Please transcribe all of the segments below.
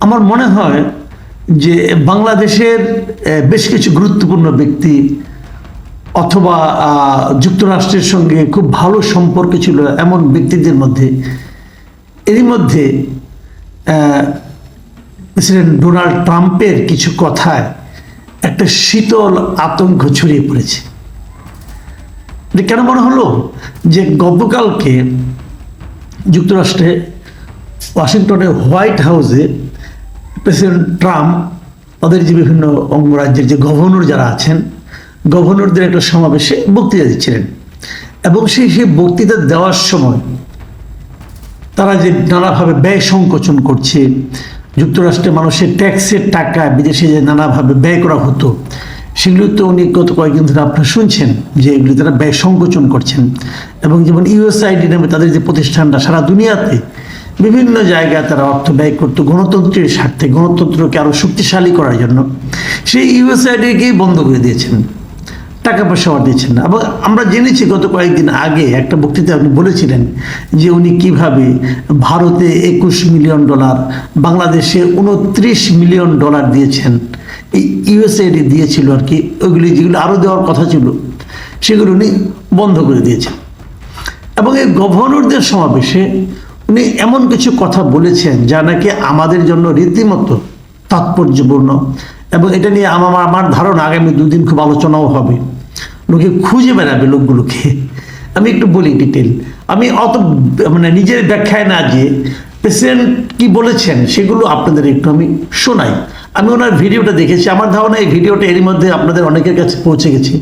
আমার মনে হয় যে বাংলাদেশের বেশ কিছু গুরুত্বপূর্ণ ব্যক্তি অথবা যুক্তরাষ্ট্রের সঙ্গে খুব ভালো সম্পর্ক ছিল এমন ব্যক্তিদের মধ্যে। এরই মধ্যে প্রেসিডেন্ট ডোনাল্ড ট্রাম্পের কিছু কথায় একটা শীতল আতঙ্ক ছড়িয়ে পড়েছে। কেন মনে হলো? যে গতকালকে যুক্তরাষ্ট্রে ওয়াশিংটনের হোয়াইট হাউসে প্রেসিডেন্ট ট্রাম্প তাদের যে বিভিন্ন অঙ্গরাজ্যের যে গভর্নর যারা আছেন, গভর্নরদের একটা সমাবেশে বক্তৃতা দিচ্ছিলেন। এবং সেই সেই বক্তৃতা দেওয়ার সময় তারা যে নানাভাবে ব্যয় সংকোচন করছে যুক্তরাষ্ট্রে মানুষের ট্যাক্সের টাকা, বিদেশে যে নানাভাবে ব্যয় করা হতো, সেগুলো তো উনি গত কয়েকদিন ধরে আপনারা শুনছেন যে এগুলি তারা ব্যয় সংকোচন করছেন। এবং যেমন ইউএসআইডি নামে তাদের যে প্রতিষ্ঠানটা সারা দুনিয়াতে বিভিন্ন জায়গায় তারা অর্থ ব্যয় করতো, গণতন্ত্রের স্বার্থে, গণতন্ত্রকে আরও শক্তিশালী করার জন্য। সেই ইউএসআইডিকেই বন্ধ করে দিয়েছেন। টাকা পয়সা আর দিচ্ছেন না। এবং আমরা জেনেছি গত কয়েকদিন আগে একটা বক্তৃতা আপনি বলেছিলেন যে উনি কীভাবে ভারতে একুশ মিলিয়ন ডলার, বাংলাদেশে উনত্রিশ মিলিয়ন ডলার দিয়েছেন। এই দিয়েছিল আর কি, ওইগুলি যেগুলো আরও দেওয়ার কথা ছিল, সেগুলো উনি বন্ধ করে দিয়েছেন। এবং এই গভর্নরদের সমাবেশে উনি এমন কিছু কথা বলেছেন যা নাকি আমাদের জন্য রীতিমতো তাৎপর্যপূর্ণ এবং এটা নিয়ে আমার আমার ধারণা আগামী দুদিন খুব আলোচনাও হবে। লোকে খুঁজে বেড়াবে লোকগুলোকে। আমি একটু বলি ডিটেল আমি অত মানে নিজের ব্যাখ্যায় না যে প্রেসিডেন্ট কি বলেছেন সেগুলো আপনাদের একটু আমি শোনাই। আমি ওনার ভিডিওটা দেখেছি। আমার ধারণা এই ভিডিওটা এরই মধ্যে আপনাদের অনেকের কাছে পৌঁছে গেছে।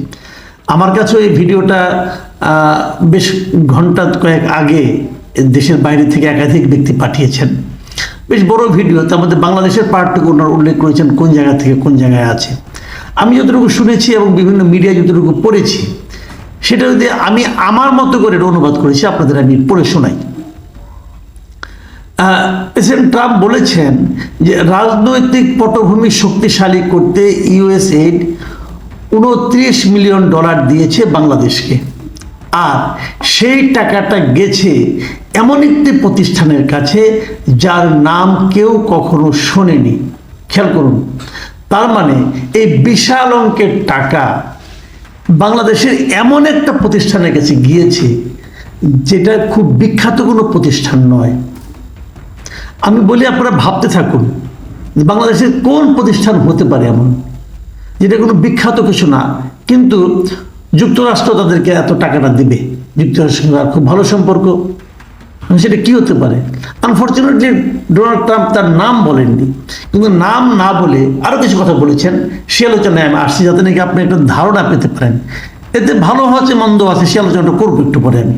আমার কাছেও এই ভিডিওটা বেশ ঘণ্টা কয়েক আগে দেশের বাইরে থেকে একাধিক ব্যক্তি পাঠিয়েছেন। বেশ বড় ভিডিও, তার মধ্যে বাংলাদেশের পার্টটুকু ওনার উল্লেখ করেছেন কোন জায়গা থেকে কোন জায়গায় আছে। আমি যতটুকু শুনেছি এবং বিভিন্ন মিডিয়া যতটুকু পড়েছি, সেটা যদি আমি আমার মতো করে অনুবাদ করেছি আপনাদের আমি পড়ে শোনাই। প্রেসিডেন্ট ট্রাম্প বলেছেন যে রাজনৈতিক পটভূমি শক্তিশালী করতে ইউএসএড উনত্রিশ মিলিয়ন ডলার দিয়েছে বাংলাদেশকে। আর সেই টাকাটা গেছে এমন একটি প্রতিষ্ঠানের কাছে যার নাম কেউ কখনো শোনেনি। খেয়াল করুন, তার মানে এই বিশাল অঙ্কের টাকা বাংলাদেশের এমন একটা প্রতিষ্ঠানের কাছে গিয়েছে যেটা খুব বিখ্যাত কোনো প্রতিষ্ঠান নয়। আমি বলি আপনারা ভাবতে থাকুন বাংলাদেশের কোন প্রতিষ্ঠান হতে পারে এমন, যেটা কোনো বিখ্যাত কিছু না। কিন্তু যুক্তরাষ্ট্র তাদেরকে এত টাকাটা দিবে? যুক্তরাষ্ট্রের সঙ্গে আর খুব ভালো সম্পর্ক? সেটা কি হতে পারে? আনফর্চুনেটলি ডোনাল্ড ট্রাম্প তার নাম বলেননি। কিন্তু নাম না বলে আরও কিছু কথা বলেছেন। সে আলোচনায় আমি আসছি যাতে নাকি আপনি একটা ধারণা পেতে পারেন। এতে ভালো আছে, মন্দ আছে, সে আলোচনাটা করব একটু পরে আমি।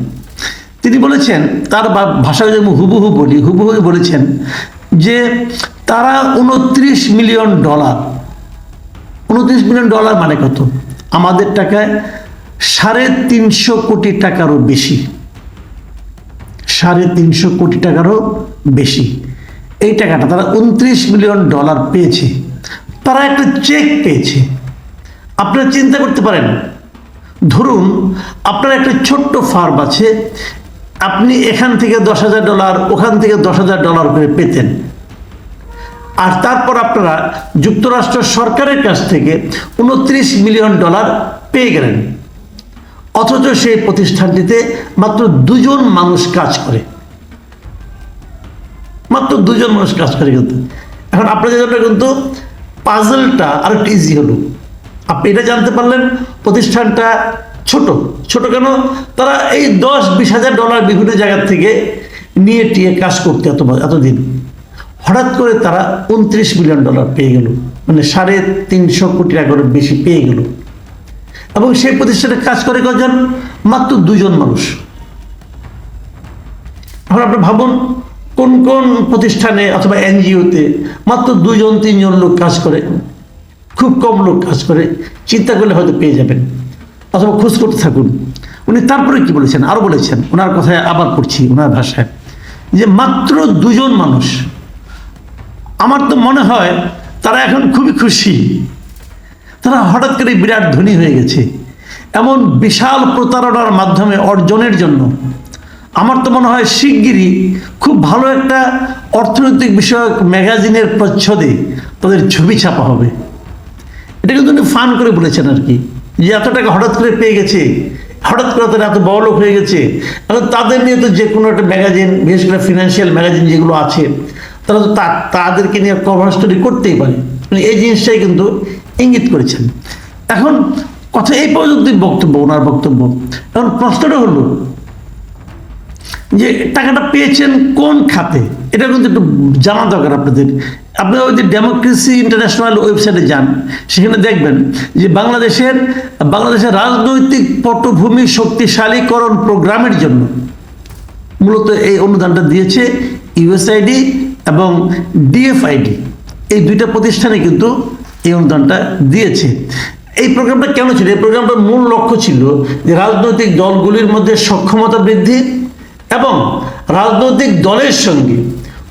তিনি বলেছেন, তার ভাষায় আমি হুবহু বলি, হুবহু বলেছেন যে তারা উনত্রিশ মিলিয়ন ডলার। উনত্রিশ মিলিয়ন ডলার মানে কত? আমাদের টাকায় সাড়ে তিনশো কোটি টাকারও বেশি। সাড়ে তিনশো কোটি টাকারও বেশি। এই টাকাটা তারা উনত্রিশ মিলিয়ন ডলার পেয়েছে। তারা একটা চেক পেয়েছে। আপনারা চিন্তা করতে পারেন। ধরুন, আপনার একটা ছোট্ট ফার্ম আছে। আপনি এখান থেকে দশ হাজার ডলার, ওখান থেকে দশ হাজার ডলার করে পেতেন। আর তারপর আপনারা যুক্তরাষ্ট্র সরকারের কাছ থেকে উনত্রিশ মিলিয়ন ডলার পেয়ে গেলেন। অথচ সেই প্রতিষ্ঠানটিতে মাত্র দুজন মানুষ কাজ করে। মাত্র দুজন মানুষ কাজ করে কিন্তু। এখন আপনাদের জন্য কিন্তু পাজলটা আর একটু ইজি হলো। আপনি এটা জানতে পারলেন, প্রতিষ্ঠানটা ছোট। ছোট কেন? তারা এই দশ বিশ হাজার ডলার বিভিন্ন জায়গার থেকে নিয়ে টিয়ে কাজ করতে এত এতদিন। হঠাৎ করে তারা উনত্রিশ মিলিয়ন ডলার পেয়ে গেল। মানে সাড়ে তিনশো কোটি টাকার বেশি পেয়ে গেল। এবং সেই প্রতিষ্ঠানে কাজ করে কজন মাত্র দুজন মানুষ। এখন আপনি ভাবুন, কোন কোন প্রতিষ্ঠানে অথবা এনজিওতে মাত্র দুজন তিনজন লোক কাজ করে? খুব কম লোক কাজ করে। চিন্তা করলে হয়তো পেয়ে যাবেন। অথবা খোঁজ করতে থাকুন। উনি তারপরে কি বলেছেন? আরও বলেছেন। ওনার কথায় আবার পড়ছি ওনার ভাষায়। যে মাত্র দুজন মানুষ। আমার তো মনে হয় তারা এখন খুবই খুশি। তারা হঠাৎ করে বিরাট ধনী হয়ে গেছে। এমন বিশাল প্রতারণার মাধ্যমে অর্জনের জন্য। আমার তো মনে হয় শিগগিরই খুব ভালো একটা অর্থনৈতিক বিষয়ক ম্যাগাজিনের প্রচ্ছদে তাদের ছবি ছাপা হবে। এটা কিন্তু উনি ফান করে বলেছেন আর কি, যে এত টাকা হঠাৎ করে পেয়ে গেছে, হঠাৎ করে তারা এত বড় লোক হয়ে গেছে। এখন তাদের নিয়ে তো যে কোনো একটা ম্যাগাজিন, বিশেষ করে ফিনান্সিয়াল ম্যাগাজিন যেগুলো আছে, তারা তো তা- তাদেরকে নিয়ে কভার স্টোরি করতেই পারে। মানে এই জিনিসটাই কিন্তু ইঙ্গিত করেছেন। এখন কথা এই পর্যন্তই বক্তব্য, ওনার বক্তব্য। এখন প্রশ্নটা হলো যে টাকাটা পেয়েছেন কোন খাতে? এটা কিন্তু একটু জানা দরকার আপনাদের। আপনারা ওই যে ডেমোক্রেসি ইন্টারন্যাশনাল ওয়েবসাইটে যান, সেখানে দেখবেন যে বাংলাদেশের বাংলাদেশের রাজনৈতিক পটভূমি শক্তিশালীকরণ প্রোগ্রামের জন্য মূলত এই অনুদানটা দিয়েছে ইউএসআইডি এবং ডিএফআইডি এই দুইটা প্রতিষ্ঠানে কিন্তু এই অনুদানটা দিয়েছে। এই প্রোগ্রামটা কেন ছিল? এই প্রোগ্রামটার মূল লক্ষ্য ছিল যে রাজনৈতিক দলগুলির মধ্যে সক্ষমতা বৃদ্ধি এবং রাজনৈতিক দলের সঙ্গে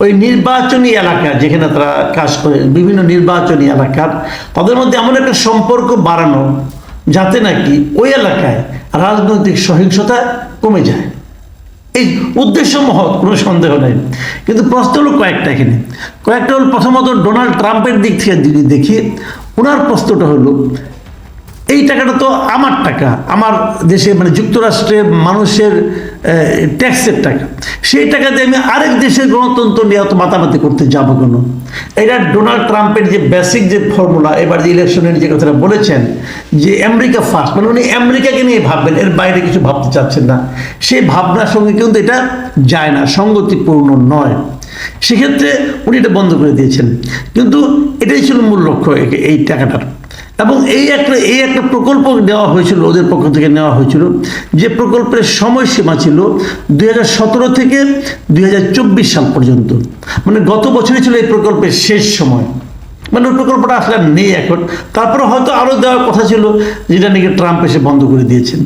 ওই নির্বাচনী এলাকা যেখানে তারা কাজ করে, বিভিন্ন নির্বাচনী এলাকার তাদের মধ্যে এমন একটা সম্পর্ক বাড়ানো যাতে নাকি ওই এলাকায় রাজনৈতিক সহিংসতা কমে যায়। এই উদ্দেশ্য মহৎ, কোনো সন্দেহ নেই। কিন্তু প্রশ্ন হলো কয়েকটা এখানে। কয়েকটা হলো প্রথমত ডোনাল্ড ট্রাম্পের দিক থেকে যদি দেখি, ওনার প্রশ্নটা হলো, এই টাকাটা তো আমার টাকা, আমার দেশে মানে যুক্তরাষ্ট্রে মানুষের ট্যাক্সের টাকা। সেই টাকা দিয়ে আমি আরেক দেশের গণতন্ত্র নিয়ে অত মাতামাতি করতে যাব কেন? এটা ডোনাল্ড ট্রাম্পের যে বেসিক যে ফর্মুলা এবার যে ইলেকশনের যে কথাটা বলেছেন, যে আমেরিকা ফার্স্ট মানে উনি আমেরিকাকে নিয়ে ভাববেন, এর বাইরে কিছু ভাবতে চাচ্ছেন না। সেই ভাবনার সঙ্গে কিন্তু এটা যায় না, সঙ্গতিপূর্ণ নয়। সেক্ষেত্রে উনি এটা বন্ধ করে দিয়েছেন। কিন্তু এটাই ছিল মূল লক্ষ্য এই টাকাটার। এবং এই একটা এই একটা প্রকল্প নেওয়া হয়েছিল, ওদের পক্ষ থেকে নেওয়া হয়েছিল, যে প্রকল্পের সময়সীমা ছিল দুই হাজার সতেরো থেকে দুই হাজার চব্বিশ সাল পর্যন্ত। মানে গত বছরই ছিল এই প্রকল্পের শেষ সময়। মানে ওই প্রকল্পটা আসলে নেই এখন। তারপরে হয়তো আরও দেওয়ার কথা ছিল, যেটা নাকি ট্রাম্প এসে বন্ধ করে দিয়েছেন।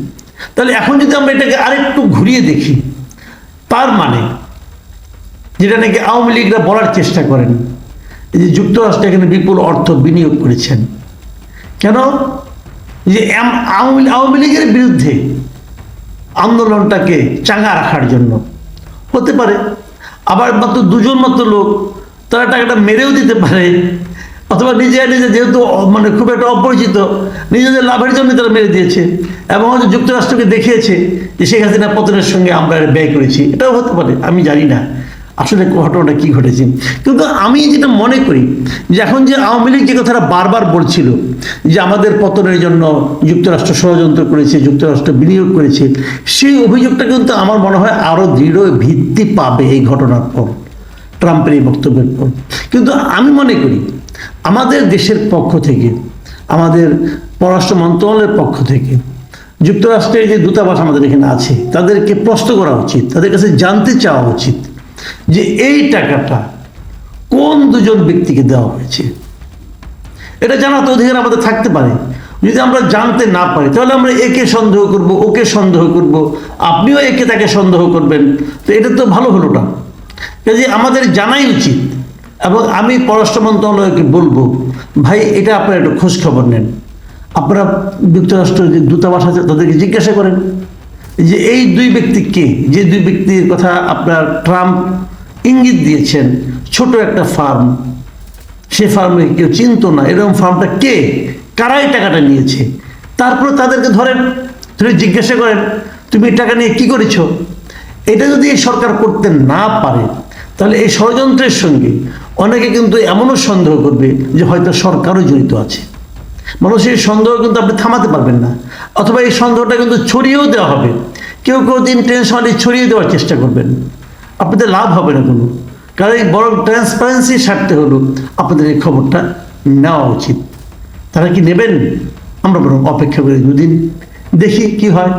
তাহলে এখন যদি আমরা এটাকে আরেকটু ঘুরিয়ে দেখি, তার মানে যেটা নাকি আওয়ামী লীগরা বলার চেষ্টা করেন যে যুক্তরাষ্ট্র এখানে বিপুল অর্থ বিনিয়োগ করেছেন। কেন? যে আওয়ামী লীগের বিরুদ্ধে আন্দোলনটাকে চাঙ্গা রাখার জন্য। হতে পারে। আবার মাত্র দুজন মাত্র লোক, তারা টাকাটা মেরেও দিতে পারে। অথবা নিজে নিজে যেহেতু মানে খুব একটা অপরিচিত, নিজেদের লাভের জন্য তারা মেরে দিয়েছে। এবং হয়তো যুক্তরাষ্ট্রকে দেখিয়েছে যে শেখ হাসিনা পতনের সঙ্গে আমরা ব্যয় করেছি। এটাও হতে পারে, আমি জানি না। আসলে ঘটনাটা কি ঘটেছে? কিন্তু আমি যেটা মনে করি, যে এখন যে আওয়ামী লীগ যে কথাটা বারবার বলছিল, যে আমাদের পতনের জন্য যুক্তরাষ্ট্র ষড়যন্ত্র করেছে, যুক্তরাষ্ট্র বিনিয়োগ করেছে, সেই অভিযোগটা কিন্তু আমার মনে হয় আরও দৃঢ় ভিত্তি পাবে এই ঘটনার পর, ট্রাম্পের এই বক্তব্যের পর। কিন্তু আমি মনে করি, আমাদের দেশের পক্ষ থেকে, আমাদের পররাষ্ট্র মন্ত্রণালয়ের পক্ষ থেকে, যুক্তরাষ্ট্রের যে দূতাবাস আমাদের এখানে আছে, তাদেরকে প্রশ্ন করা উচিত, তাদের কাছে জানতে চাওয়া উচিত যে এই টাকাটা কোন দুজন ব্যক্তিকে দেওয়া হয়েছে? এটা জানা তো অধিকার আমাদের থাকতে পারে। যদি আমরা জানতে না পারি, তাহলে আমরা একে সন্দেহ করব, ওকে সন্দেহ করব। আপনিও একে, তাকে সন্দেহ করবেন। তো এটা তো ভালো হলো না। কাজে আমাদের জানাই উচিত, এবং আমি পররাষ্ট্র মন্ত্রণালয়কে বলব, ভাই, এটা আপনারা একটু খোঁজ খবর নেন। আপনারা যুক্তরাষ্ট্রের যে দূতাবাস আছে, তাদেরকে জিজ্ঞাসা করেন। যে এই দুই ব্যক্তি কে? যে দুই ব্যক্তির কথা আপনার ট্রাম্প ইঙ্গিত দিয়েছেন, ছোট একটা ফার্ম। সে ফার্মে কেউ চিনতো না। এরকম ফার্মটা কে? কারাই টাকাটা নিয়েছে। তারপর তাদেরকে ধরেন, ধরে জিজ্ঞাসা করেন, তুমি টাকা নিয়ে কি করেছ? এটা যদি এই সরকার করতে না পারে, তাহলে এই ষড়যন্ত্রের সঙ্গে অনেকে কিন্তু এমনও সন্দেহ করবে যে হয়তো সরকারও জড়িত আছে। মানুষের সন্দেহ কিন্তু আপনি থামাতে পারবেন না। অথবা এই সন্দেহটা কিন্তু ছড়িয়েও দেওয়া হবে। কেউ কেউ দিন টেনশনে ছড়িয়ে দেওয়ার চেষ্টা করবেন। আপনাদের লাভ হবে না কোনো। কারণ এই বরং ট্রান্সপারেন্সি স্বার্থে হলো আপনাদের এই খবরটা নেওয়া উচিত। তারা কি নেবেন? আমরা বরং অপেক্ষা করি দুদিন। দেখি কি হয়।